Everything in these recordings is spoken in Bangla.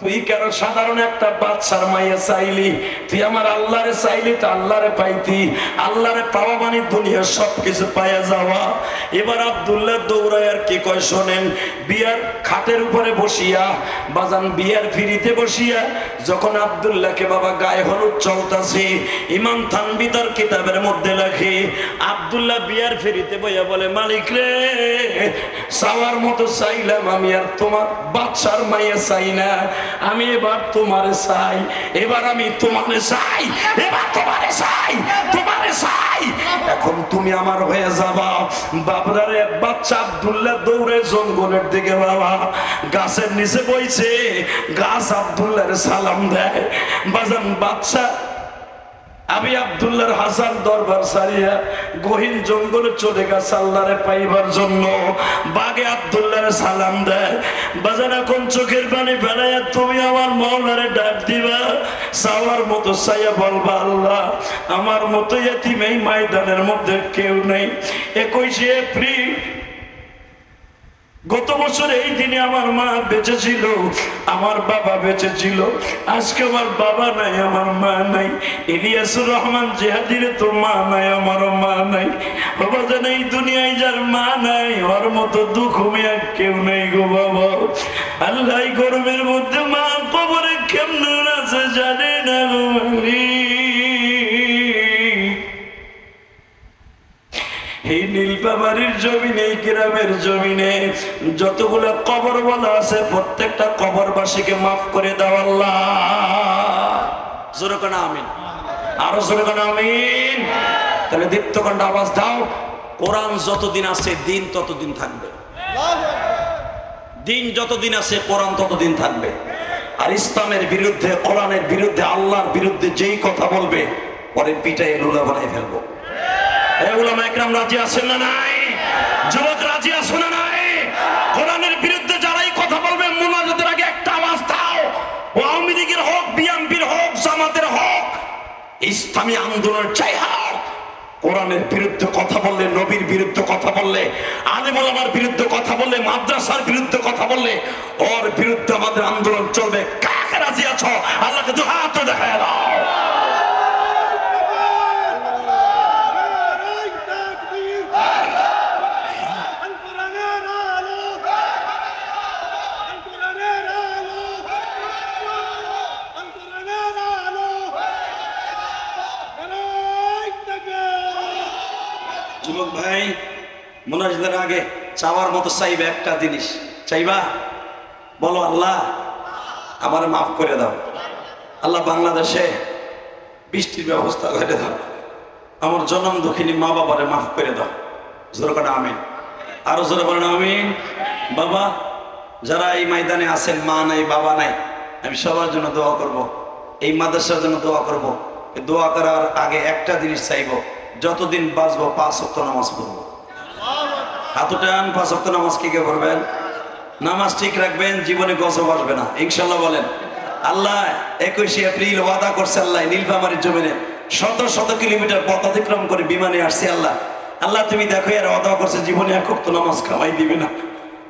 তুই কেন সাধারণ একটা বাচ্চার মাইয়া চাইলি? তুই আমার আল্লাহরে চাইলি তো আল্লাহরে পাইতি। আল্লাহরে পাওয়া মানে দুনিয়ার সবকিছু পাইয়া যাওয়া। এবার আব্দুল্লাহ দৌড়ায় আর কি কয় শোনেন, বিয়ার খাটের উপরে বসিয়া, বাজান বিয়ার ফিরিতে বসিয়া, যখন আব্দুল্লাহকে বাবা গায়ে হলুদ চলতাছে, ইমাম থানবি তার কিতাবের মধ্যে লেখে, আব্দুল্লাহ বিয়ার ফেরিতে বইয়া বলে, মালিক রে, চাওয়ার মতো চাইলাম আমি আর তোমার বাচ্চার মাইয়া চাই না। আমি এবার তোমারে চাই, এবার আমি তোমারে চাই, এবার তোমারে চাই তোমারে চাই। এখন তুমি আমার হয়ে যাবা। বাবরার এক বাচ্চা আব্দুল্লাহ দৌড়ে জঙ্গলের দিকে বাবা। গাছের নিচে বইছে, গাছ আব্দুল্লাহর সালাম দেয়। বাজান, বাচ্চা আমি আব্দুল্লাহর হাসান দরবার সারিয়া গহীন জঙ্গলে চলে গেছে আল্লাহরে পাইবার জন্য। বাগে আব্দুল্লাহরে সালাম দেয়। বাজার এখন চোখের পানি ফেলাইয়া তুমি আমার মৌলারে ডাক দিবা। সাওয়ার মতো চাইয়া বলবা, আল্লাহ, আমার মতো এতিম এই ময়দানের মধ্যে কেউ নেই। একুশে এপ্রিল গত বছর এই দিনে আমার মা বেঁচে ছিল, আমার বাবা বেঁচে ছিল। আজকে আমার বাবা নাই, আমার মা নাই। ইলিয়াসুর রহমান জেহাদিরে তো মা নাই, আমারও মা নাই। বাবা জান এই দুনিয়ায় যার মা নাই, ওর মতো দুঃখ মেয়ে কেউ নেই গো বাবা। আল্লাহ গরমের মধ্যে মা কবরে কেমন আছে গ্রামের জমিনে যতগুলো কবর বলা আছে, প্রত্যেকটা কবরবাসীকে মাফ করে আমিন। আরও জোরে কেন আমিন। তাহলে আওয়াজ দাও। কোরআন যতদিন আছে, দিন ততদিন থাকবে। দিন যতদিন আছে, কোরআন ততদিন থাকবে। আর ইসলামের বিরুদ্ধে, কোরআনের বিরুদ্ধে, আল্লাহর বিরুদ্ধে যেই কথা বলবে, পরে পিটাই লুলা বানাই ফেলব। একরাম রাজি আছেন না নাই? যুবক রাজি আছো না নাই? কোরআনের বিরুদ্ধে যারাই কথা বলবে, মুনাজাতের আগে একটা আওয়াজ দাও। আওয়ামী লীগের হোক, বিএনপির হোক, জামাতের হোক, ইসলামী আন্দোলন চাই হোক। কোরআনের বিরুদ্ধে কথা বললে, নবীর বিরুদ্ধে কথা বললে আলেম ওলামার বিরুদ্ধে কথা বললে, মাদ্রাসার বিরুদ্ধে কথা বললে, ওর বিরুদ্ধে আমাদের আন্দোলন চলবে। কাকে রাজি আছো? আল্লাহকে দু হাত দেখায় দাও। চাওয়ার মতো চাইবে একটা জিনিস। চাইবা? বলো, আল্লাহ, আমার মাফ করে দাও। আল্লাহ বাংলাদেশে বৃষ্টির ব্যবস্থা করে দাও। আমার জনম দুঃখিনী মা বাবারে মাফ করে দাও। জোর করে আমিন। আরও জোরে বলেন আমিন। বাবা, যারা এই ময়দানে আছেন, মা নাই, বাবা নাই, আমি সবার জন্য দোয়া করব। এই মাদ্রাসার জন্য দোয়া করব। দোয়া করার আগে একটা জিনিস চাইব। যতদিন বাঁচবো, পাঁচ অক্ত নামাজ পড়ব। হাত উঠান নামাজ কি কে পড়বেন? নামাজ ঠিক রাখবেন, জীবনে গজব আসবে না। ইনশাল্লাহ বলেন, আল্লাহ একুশে এপ্রিল ওয়াদা করছে আল্লাহ নীলফামারির জমিনে শত শত কিলোমিটার পথ অতিক্রম করে বিমানে আসছে আল্লাহ। আল্লাহ, তুমি দেখো, এর ওয়াদা করছে, জীবনে এক অক্ত নামাজ খাওয়াই দিবে না।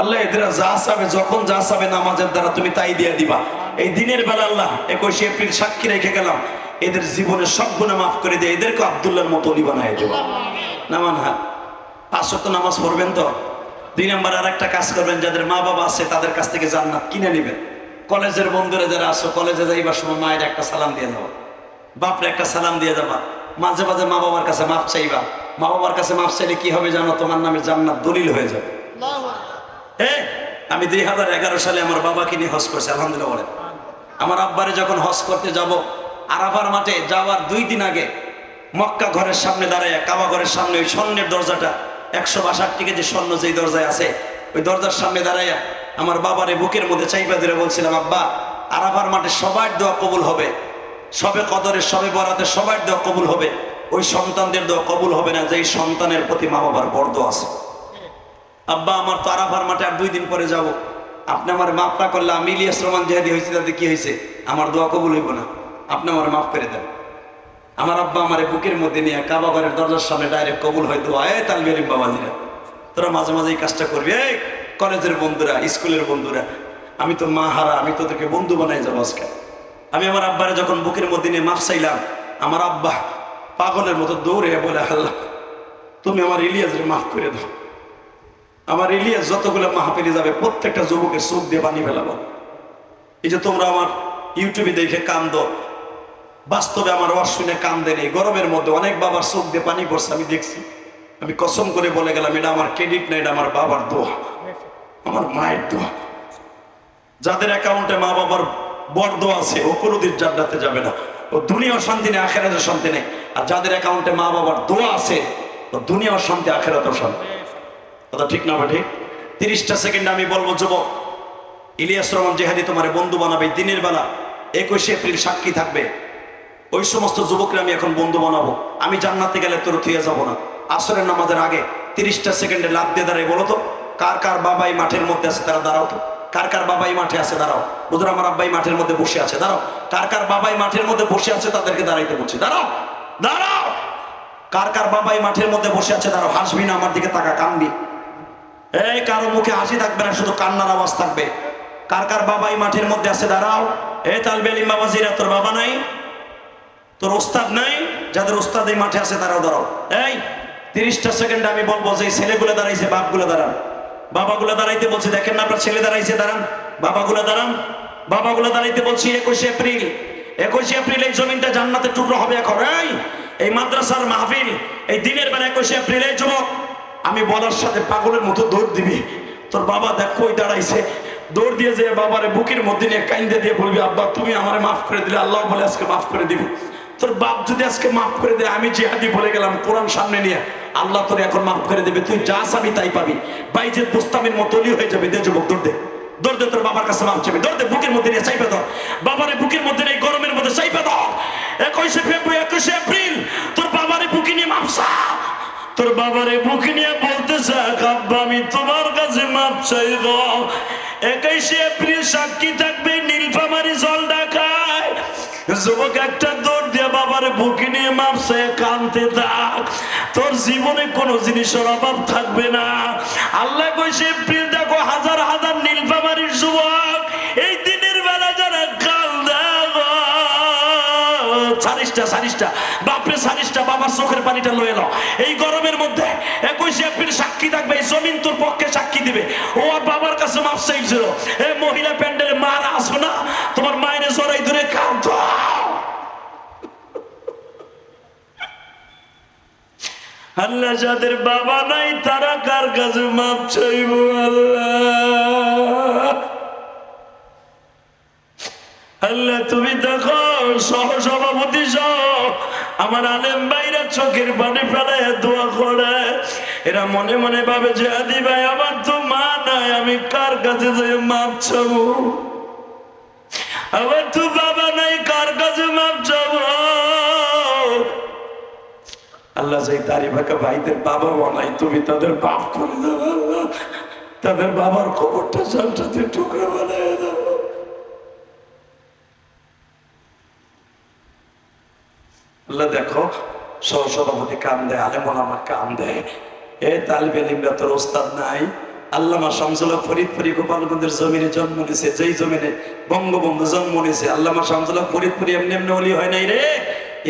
আল্লাহ, এদের যা চাবে, যখন যা চাবে নামাজের দ্বারা তুমি তাই দিয়ে দিবা। এই দিনের বেলা আল্লাহ, একুশে এপ্রিল সাক্ষী রেখে গেলাম। এদের জীবনে সব গুণে মাফ করে দিয়ে এদেরকে আবদুল্লাহর মতো অলি বানায় নামান হাত। পাঁচ ওয়াক্ত নামাজ পড়বেন তো? দুই নাম্বার আর একটা কাজ করবেন, যাদের মা বাবা আছে তাদের কাছ থেকে জান্নাত কিনে নেবেন। কলেজের বন্ধুরা যারা আসো কলেজে যাইবার সময় মায়ের একটা সালাম দিয়ে যাবা বাপরে একটা সালাম দিয়ে যাবা মাঝে মাঝে মা বাবার কাছে মাপ চাইবা। মা বাবার কাছে মাপ চাইলে কি হবে জানো? তোমার নামে জান্নাত দলিল হয়ে যাবে। হ্যাঁ আমি দুই হাজার এগারো সালে আমার বাবাকে নিয়ে হজ করছি, আলহামদুলিল্লাহ বলেন। আমার আব্বারে যখন হজ করতে যাব, আরাফার মাঠে যাওয়ার দুই দিন আগে মক্কা ঘরের সামনে দাঁড়ায় কাবা ঘরের সামনে ওই স্বর্ণের দরজাটা একশো বাষট্টি কেজি স্বর্ণ যেই দরজায় আছে, ওই দরজার সামনে দাঁড়াইয়া আমার বাবারে বুকের মধ্যে চাইপা ধরে বলছিলাম, আব্বা, আরাফার মাঠে সবার দোয়া কবুল হবে। সবে কদরের সবে বরাতে সবার দোয়া কবুল হবে। ওই সন্তানদের দোয়া কবুল হবে না, যেই সন্তানের প্রতি মা বাবার বর্দ আছে। আব্বা, আমার তো আরাফার মাঠে আর দুই দিন পরে যাব। আপনি আমার মাফ না করলে আমি ইলিয়াস রহমান জেহাদি হয়েছে, তাতে কি হয়েছে? আমার দোয়া কবুল হইব না। আপনি আমার মাফ করে দেন। আমার আব্বা আমার বুকের মধ্যে নিয়ে কাবা ঘরের দরজার সামনে ডাইরেক্ট কবুল হয়তো তালবি আলিম বাবাজিরা, তোরা মাঝে মাঝে এই কাজটা করবি, এই কলেজের বন্ধুরা, স্কুলের বন্ধুরা, আমি তো মা হারা, আমি তোদেরকে বন্ধু বানাই যাব আজকে। আমি আমার আব্বারে যখন বুকের মধ্যে নিয়ে মাফ চাইলাম, আমার আব্বা পাগলের মতো দৌড়ে বলে, আল্লাহ, তুমি আমার ইলিয়াসরে মাফ করে দাও। আমার ইলিয়াস যতগুলো মাহফিলে যাবে, প্রত্যেকটা যুবকের চোখ দিয়ে বানিয়ে ফেলাবো। এই যে তোমরা আমার ইউটিউবে দেখে কান্দো বাস্তবে আমার ওয়াজ শুনে কান্দে নেই। গরমের মধ্যে অনেক বাবার চোখ দিয়ে পানি পড়ছে, আমি দেখছি। আমি কসম করে বলে গেলাম, এটা আমার ক্রেডিট না, এটা আমার বাবার দোয়া। আমার মায়ের দোয়া। যাদের অ্যাকাউন্টে মা বাবার বড় দোয়া আছে, ও কোনোদিন জান্নাতে যাবে না। ও দুনিয়াও শান্তি নেই আখেরাতেও শান্তি নেই। আর যাদের অ্যাকাউন্টে মা বাবার দোয়া আছে, ও দুনিয়াও শান্তি আখেরাতেও শান্তি কথা ঠিক না ঠিক তিরিশটা সেকেন্ড আমি বলব, যুবক, ইলিয়াস রহমান জেহাদি তোমার বন্ধু বানাবে, দিনের বেলা একুশে এপ্রিল সাক্ষী থাকবে। ওই সমস্ত যুবকরা আমি এখন বন্ধু বানাবো। আমি জান্নাতে গেলে তোর থুয়ে যাব না। আসরের নামাজের আগে তিরিশটা সেকেন্ডে লাভ দিয়ে দাঁড়াই, বলো তো, কার কার বাবাই মাঠের মধ্যে আছে তারা দাঁড়াও তো। কার কার বাবাই মাঠে আছে, দাঁড়াও। বুধুর আমার আব্বাই মাঠের মধ্যে বসে আছে, দাঁড়াও। কার কার বাবাই মাঠের মধ্যে বসে আছে তাদেরকে দাঁড়াইতে বলছি, দাঁড়াও দাঁড়াও। কার কার বাবাই মাঠের মধ্যে বসে আছে, দাঁড়াও, হাসবি না, আমার দিকে তাকা কানবি এই, কারও মুখে হাসি থাকবে না, শুধু কান্নার আওয়াজ থাকবে। কার কার বাবাই মাঠের মধ্যে আছে, দাঁড়াও। এ তালবে আলিম বাবা জিরা তোর বাবা নাই? তোর ওস্তাদ নাই? যাদের ওস্তাদ এই মাঠে আছে, তারাও দাঁড়াও। এই, তিরিশটা সেকেন্ড আমি বলব যে ছেলেগুলো দাঁড়াইছে, বাপগুলো দাঁড়ান। বাবাগুলো দাঁড়াইতে বলছি, দেখেন না আপনার ছেলে দাঁড়াইছে, দাঁড়ান। বাবাগুলো দাঁড়ান। বাবাগুলো দাঁড়াইতে বলছি, একুশে এপ্রিল। একুশে এপ্রিল এই জমিনটা জান্নাতের টুকরো হবে এখন। এই এই মাদ্রাসার মাহফিল, এই দিনের বেলা একুশে এপ্রিল, এই যুবক, আমি বলার সাথে পাগলের মতো দৌড় দিবি। তোর বাবা দেখ কই দাঁড়াইছে। দৌড় দিয়ে যে বাবারে বুকের মধ্যে নিয়ে কাইন্দে দিয়ে বলবি, আব্বা, তুমি আমারে মাফ করে দিলে, আল্লাহ বলে আজকে মাফ করে দিবি। তোর বাপ যদি আজকে মাফ করে দেয়, আমি জিহাদি বলে গেলাম, কোরআন সামনে নিয়ে। আল্লাহ তোর এখন মাফ করে দেবে, তুই যা চাবি তাই পাবি। বাইজের পোস্তামের মতো অলি হয়ে যাবে, দে যুবক, দৌড় দে। দৌড় দে, তোর বাবার কাছে মাফ চাবি। দৌড় দে, বুকের মধ্যে নিয়ে চাইপে বাবারে বুকের মধ্যে নেই গরমের মধ্যে চাইপে একুশে ফেব্রুয়ারি একুশে এপ্রিল, তোর বাবারে বুকে নিয়ে মাফ চা। তোর বাবারে বুকে নিয়ে বলতেছে আব্বা আমি তোমার কাছে মাপ চাই একুশে এপ্রিল সাক্ষী থাকবে, নীলফামারি জল ঢাকায়। যুবক, একটা মাপছে কানতে থাক তোর জীবনে কোনো জিনিসের অভাব থাকবে না। আল্লাহ কইছে এপ্রিল দেখো হাজার হাজার নীলফামারির যুবক, এই দিনের বেলা যারা কাল সারিসটা সারিসটা বাপরে সারিসটা বাবার চোখের পানিটা লয়ে নাও। এই গরমের মধ্যে একুশে এপ্রিল সাক্ষী থাকবে, এই জমিন তোর পক্ষে সাক্ষী দিবে। ও আর বাবার কাছে মাপ চাইছিল এ মহিলা প্যান্ডেলে মারা আসো না তোমার মায়ের জড়াই ধরে কাঁদ আল্লাহ যাদের বাবা নাই, তারা কার কাছে মাপ চাইব আল্লাহ? আল্লাহ, তুমি দেখো সহ সভাপতি সহ, আমার আলেম ভাইরা চোখের পানি ফেলে দোয়া করে। এরা মনে মনে ভাবে যে, আদি ভাই, আমার তো মা নাই, আমি কার কাছে যে মাপ চাবো আমার তো বাবা নাই, কার কাছে মাপ চাবো আল্লাহ সেই দাড়ি ফাঁকা ভাইদের বাবা বানাই তুমি তাদের বাপ করে দাও। আল্লাহ। তাদের বাবার খবরটা জানটাতে টুকরো বানায় দাও। আল্লাহ দেখো, সহসভাপতি কান দেয় আলেমন আমার কান দেয়। এ তালিব এলিমরা তোর ওস্তাদ নাই। আল্লামা শামসুল্লাহ ফরিদপুরি গোপালগঞ্জের জমিনে জন্ম নিয়েছে, যেই জমিনে বঙ্গবন্ধু জন্ম নিয়েছে, আল্লামা শামসুল্লাহ ফরিদপুরি এমনি এমনি অলি হয় নাই রে।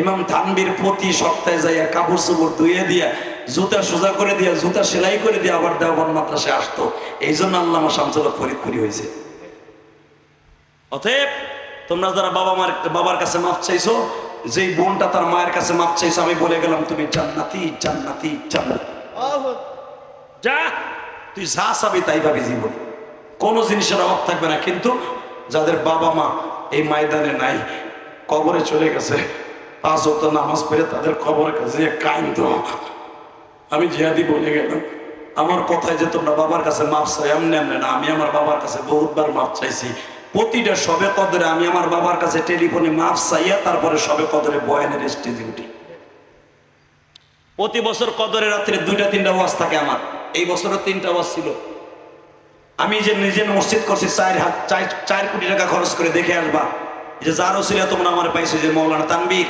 ইমাম থানবির প্রতি সপ্তাহে যাইয়া কাপড় চোপড় ধুয়ে দিয়া জুতা সোজা করে দিয়া জুতা সেলাই করে দিয়ে আবার দেওয়ান মাদ্রাসায় আসতো। এই জন্য আল্লামা শামসুল্লাহ ফরিদপুরি হয়েছে। অতএব তোমরা যারা বাবা মার বাবার কাছে মাপ চাইছো যেই বোনটা তার মায়ের কাছে মাপ চাইছো আমি বলে গেলাম তুমি জান্নাতি জান্নাতি জান্নাতি। যা তুই যা চাবি তাই পাবি জীবন। কোনো জিনিসের অভাব থাকবে না কিন্তু যাদের বাবা মা এই ময়দানে নাই কবরে চলে গেছে পাঁচ অক্ট নামাজ পড়ে তাদের কবরের কাছে কাইন্দ আমি জিহাদি বলে গেলাম, আমার কথায় যে তোমরা বাবার কাছে মাপ চাই এমনি এমনি না, আমি আমার বাবার কাছে বহুতবার মাপ চাইছি। প্রতিটা সবে কদরে আমি আমার বাবার কাছে টেলিফোনে মাপ চাইয়া তারপরে সবে কদরে বয়ানের স্টেজে উঠি। প্রতি বছর কদরে রাত্রে দুইটা, তিনটা ওয়াজ থাকে আমার। এই বছরও তিনটা ওয়াজ ছিল। আমি যে নিজে মসজিদ করছি, চার হাত, চার কোটি টাকা খরচ করে দেখে আসবা। যে যার ওসিলা তোমরা আমার পাইছো যে মৌলানা তানবীর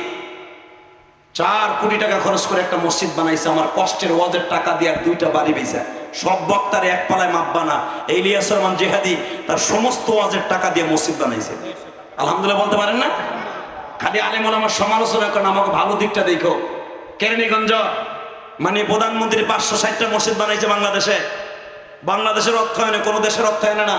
চার কোটি টাকা খরচ করে একটা মসজিদ বানাইছে, আমার কষ্টের ওয়াজের টাকা দিয়ে দুইটা বাড়ি বেচা সব বক্তার এক পালায় মাপবা না এই ইলিয়াস রহমান জেহাদি তার সমস্ত ওয়াজের টাকা দিয়ে মসজিদ বানাইছে। আলহামদুলিল্লাহ বলতে পারেন না? খালি আলেমন আমার সমালোচনা করেন, আমাকে ভালো দিকটা দেখো। কেরানীগঞ্জ মানে প্রধানমন্ত্রী পাঁচশো ষাটটা মসজিদ বানাইছে বাংলাদেশে। বাংলাদেশের অর্থায়নে, কোনো দেশের অর্থায়নে না।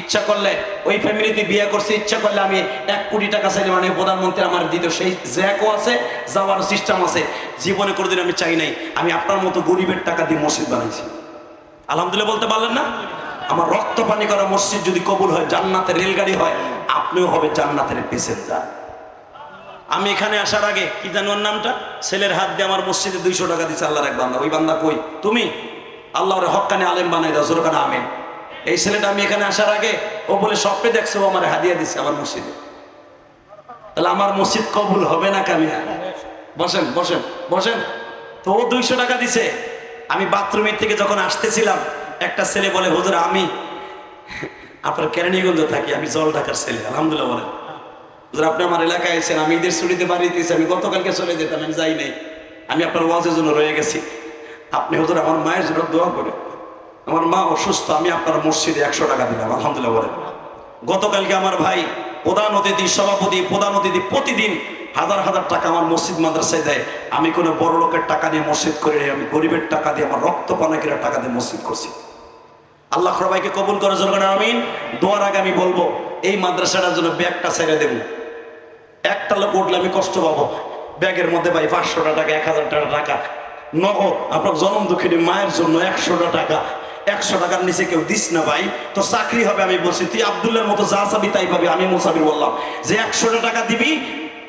ইচ্ছা করলে ওই ফ্যামিলিতে বিয়ে করছে, ইচ্ছা করলে আমি এক কোটি টাকা চাইলে মানে প্রধানমন্ত্রী আমার দিত সেই জ্যাকও আছে যাওয়ার সিস্টেম আছে। জীবনে কোনোদিন আমি চাই নাই, আমি আপনার মতো গরিবের টাকা দিয়ে মসজিদ বানাইছি। আলহামদুলিল্লাহ বলতে পারলেন না? আমার রক্ত পানি করা মসজিদ যদি কবুল হয়, জান্নাতের রেলগাড়ি হয়, আপনিও হবে জান্নাতের প্যাসেঞ্জার আমি এখানে আসার আগে, কি জানো ওর নামটা? ছেলের হাত দিয়ে আমার মসজিদে দুইশো টাকা দিচ্ছে আল্লাহর এক বান্দা। ওই বান্দা কই? তুমি? আল্লাহর হকানে আলেম বানাই দাও জোরকানে আমেন। এই ছেলেটা আমি এখানে আসার আগে ও বলে, স্বপ্নে দেখছে ও আমার হাদিয়া দিচ্ছে আমার মসজিদে। তাহলে আমার মসজিদ কবুল হবে না কামিয়া বসেন বসেন বসেন। তো ও দুইশো টাকা দিছে। আমি বাথরুমের থেকে যখন আসতেছিলাম, একটা ছেলে বলে, হুজুর, আমি আপনার কেরানীগঞ্জ থাকি, আমি জল ঢাকার ছেলে, আলহামদুলিল্লাহ বলেন। হুজুর, আপনি আমার এলাকায় এসেছেন, আমি ঈদের ছুটিতে এসেছি আমি গতকালকে চলে যেতাম, আমি যাই নাই। আমি আপনার ওয়াজের জন্য রয়ে গেছি। আপনি হুজুর, আমার মায়ের জন্য দোয়া করে আমার মা অসুস্থ, আমি আপনার মসজিদে একশো টাকা দিলাম, আলহামদুলিল্লাহ বলেন। গতকালকে আমার ভাই প্রধান অতিথি, সভাপতি, প্রধান অতিথি প্রতিদিন হাজার হাজার টাকা আমার মসজিদ মাদ্রাসায় দেয়। আমি কোনো বড় লোকের টাকা নিয়ে মসজিদ করি আমি গরিবের টাকা দিয়ে আমার রক্ত পানাকিরা টাকা দিয়ে মসজিদ করছি। আল্লাহ সবাইকে কবুল করে, জনগণ, আমিন। দোয়ার আগে আমি বলব, এই মাদ্রাসাটার জন্য ব্যাগটা ছেড়ে দেবো। একটা লোক উঠলে আমি কষ্ট পাবো। ব্যাগের মধ্যে ভাই পাঁচশোটা টাকা, এক হাজার টাকা টাকা নগদ, আপনার জনম দুঃখিনী মায়ের জন্য একশোটা টাকা। একশো টাকার নিচে কেউ দিস না ভাই। তো চাকরি হবে আমি বলছি, তুই আবদুল্লার মতো যা চাবি তাই পাবি, আমি মুসাফির বললাম। যে একশোটা টাকা দিবি,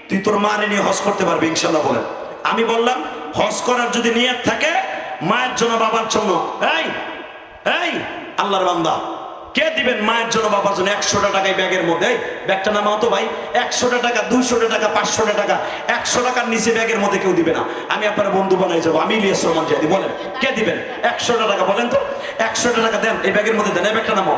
তুই তোর মারে নিয়ে হজ করতে পারবি, ইনশাল্লাহ বলেন। আমি বললাম, হজ করার যদি নিয়ত থাকে, মায়ের জন্য বাবার জন্য। এই এই, আল্লাহর বান্দা। কে দিবেন মায়ের জন্য বাবার জন্য একশোটা টাকায় ব্যাগের মধ্যে? এই, ব্যাগটা নামাও তো ভাই একশোটা টাকা দুইশোটা টাকা পাঁচশোটা টাকা একশো টাকার নিচে ব্যাগের মধ্যে কেউ দিবে না। আমি আপনার বন্ধু বানাই যাব আমি ইলিয়াস রহমান জাদি বলেন কে দিবেন? একশোটা টাকা বলেন তো একশোটা টাকা দেন এই ব্যাগের মধ্যে দেন এই ব্যাগটা নামাও